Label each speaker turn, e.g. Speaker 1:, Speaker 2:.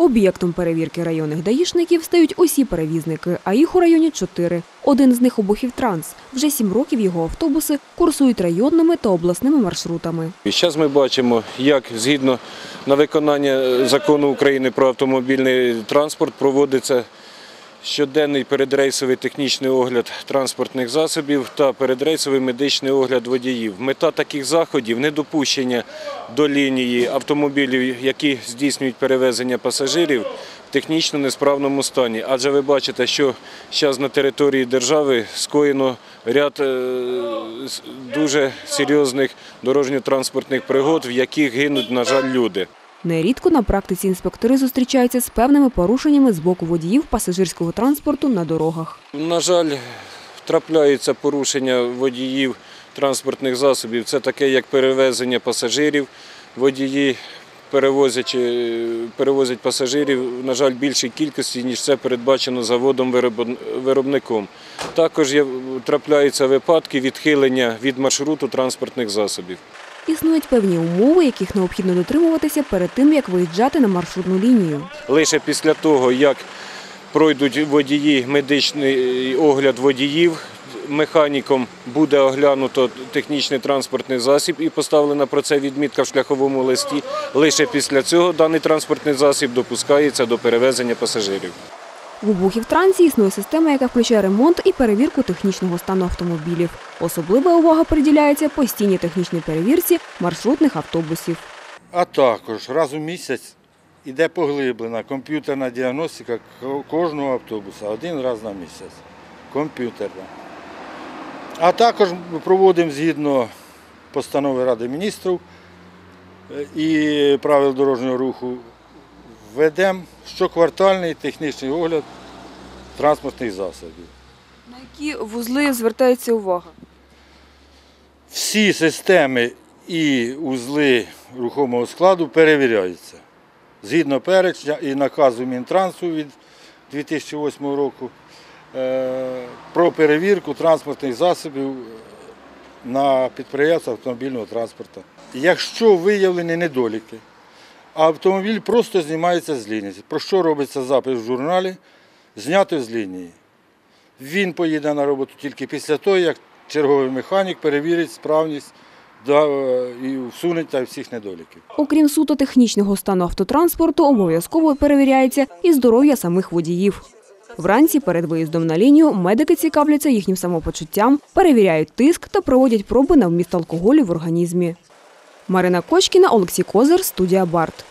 Speaker 1: Об'єктом перевірки районних даїшників стають усі перевізники, а їх у районі чотири. Один з них Обухівтранс. Вже сім років його автобуси курсують районними та обласними маршрутами.
Speaker 2: І зараз ми бачимо, як згідно на виконання закону України про автомобільний транспорт проводиться щоденний передрейсовий технічний огляд транспортних засобів та передрейсовий медичний огляд водіїв. Мета таких заходів недопущення до лінії автомобілів, які здійснюють перевезення пасажирів в технічно несправному стані. Адже ви бачите, що зараз на території держави скоєно ряд е, дуже серйозних дорожньо-транспортних пригод, в яких гинуть, на жаль, люди.
Speaker 1: Нерідко на практиці інспектори зустрічаються з певними порушеннями з боку водіїв пасажирського транспорту на дорогах.
Speaker 2: На жаль, трапляються порушення водіїв транспортних засобів. Це таке, як перевезення пасажирів. Водії перевозять, пасажирів, на жаль, більшій кількості, ніж це передбачено заводом-виробником. Також трапляються випадки відхилення від маршруту транспортних засобів.
Speaker 1: Існують певні умови, яких необхідно дотримуватися перед тим, як виїжджати на маршрутну лінію.
Speaker 2: Лише після того, як пройдуть водії медичний огляд водіїв, механіком буде оглянуто технічний транспортний засіб і поставлена про це відмітка в шляховому листі. Лише після цього даний транспортний засіб допускається до перевезення пасажирів.
Speaker 1: В Обухівтрансі існує система, яка включає ремонт і перевірку технічного стану автомобілів. Особлива увага приділяється постійній технічній перевірці маршрутних автобусів.
Speaker 3: А також раз у місяць іде поглиблена комп'ютерна діагностика кожного автобуса один раз на місяць. Комп'ютерна. А також ми проводимо згідно постанови Ради міністрів е, і правил дорожнього руху, ведемо щоквартальний технічний огляд транспортних засобів.
Speaker 1: На які вузли звертається увага?
Speaker 3: Всі системи і узли рухомого складу перевіряються. Згідно перечня і наказу Мінтрансу від 2008 року е, про перевірку транспортних засобів на підприємствах автомобільного транспорту. Якщо виявлені недоліки, а автомобіль просто знімається з лінії. Про що робиться запис в журналі? Зняти з лінії. Він поїде на роботу тільки після того, як черговий механік перевірить справність е, і всуне та всіх недоліків.
Speaker 1: Окрім суто технічного стану автотранспорту, обов'язково перевіряється і здоров'я самих водіїв. Вранці перед виїздом на лінію медики цікавляться їхнім самопочуттям, перевіряють тиск та проводять проби на вміст алкоголю в організмі. Марина Кочкіна, Олексій Козир, студія Барт.